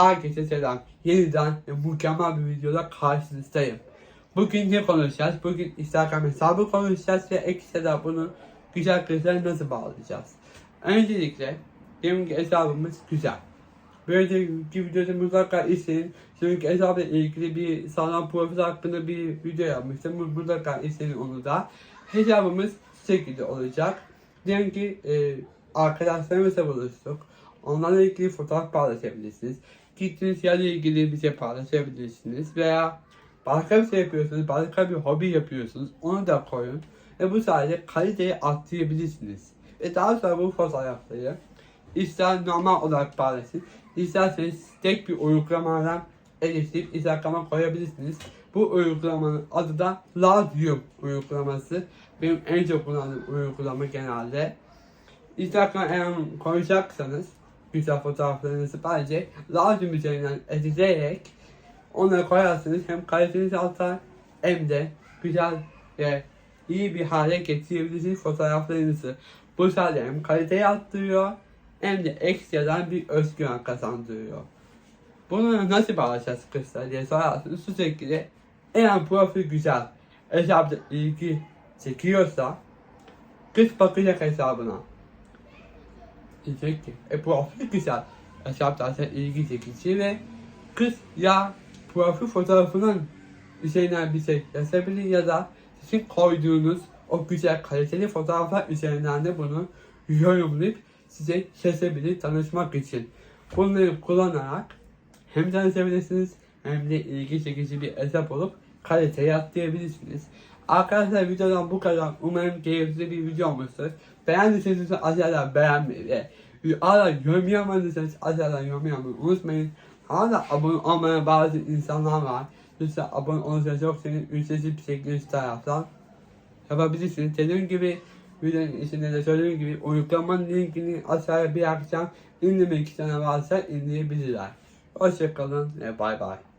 Herkese selam. Yeniden mükemmel bir videoda karşınızdayım. Bugün ne konuşacağız? Bugün Instagram hesabı konuşacağız ve ekstra bunu güzel kızlara nasıl bağlayacağız? Öncelikle benim hesabımız güzel. Böyle bir videoda mutlaka izleyin. Çünkü hesapla ilgili bir sağlam profil hakkında bir video yapmıştım. Mutlaka izleyin onu da. Hesabımız şekilde olacak. Diyelim ki e, arkadaşlarımızla buluştuk. Onlarla ilgili fotoğraf paylaşabilirsiniz. Gittiğiniz yerle ilgili bize paylaşabilirsiniz. Veya başka bir şey yapıyorsunuz, başka bir hobi yapıyorsunuz. Onu da koyun. Ve bu sayede kaliteyi arttırabilirsiniz. Ve daha sonra bu fotoğrafları ister normal olarak paylaşın, isterseniz tek bir uygulamadan erişip Instagram'a koyabilirsiniz. Bu uygulamanın adı da Ladium uygulaması. Benim en çok kullandığım uygulama genelde. Instagram eğer koyacaksanız güzel fotoğraflarınızı bence Ladium üzerinden editleyerek onları koyarsınız. Hem kaliteniz artar hem de güzel ve iyi bir hale getirebilirsiniz fotoğraflarınızı. Bu sayede hem kaliteyi arttırıyor hem de ekstradan bir özgüven kazandırıyor. Bunu nasıl bağlayacağız kızlar diye sorarsanız şu şekilde eğer profil güzel, hesapta ilgi çekiyorsa kız bakacak hesabına. Diyecek ki, e profil güzel, hesapta zaten ilgi çekici ve kız ya profil fotoğrafının üzerinden bir şey yazabilir ya da sizin koyduğunuz o güzel kaliteli fotoğraflar üzerinden de bunu yorumlayıp size kesebilir tanışmak için. Bunları kullanarak hem tanışabilirsiniz hem de ilgi çekici bir hesap olup kaliteyi atlayabilirsiniz. Arkadaşlar videodan bu kadar. Umarım keyifli bir video olmuştur. Beğendiyseniz aşağıdan beğenmeyi ve hala yorum yapmadıysanız aşağıdan yorum yapmayı unutmayın. Hala abone olmayan bazı insanlar var. Lütfen abone olursanız çok senin ücretsiz bir şekilde taraftan yapabilirsiniz. Dediğim gibi videonun içinde de söylediğim gibi uygulamanın linkini aşağıya bırakacağım. İndirmek isteyen varsa indirebilirler. Hoşçakalın ve bay bay.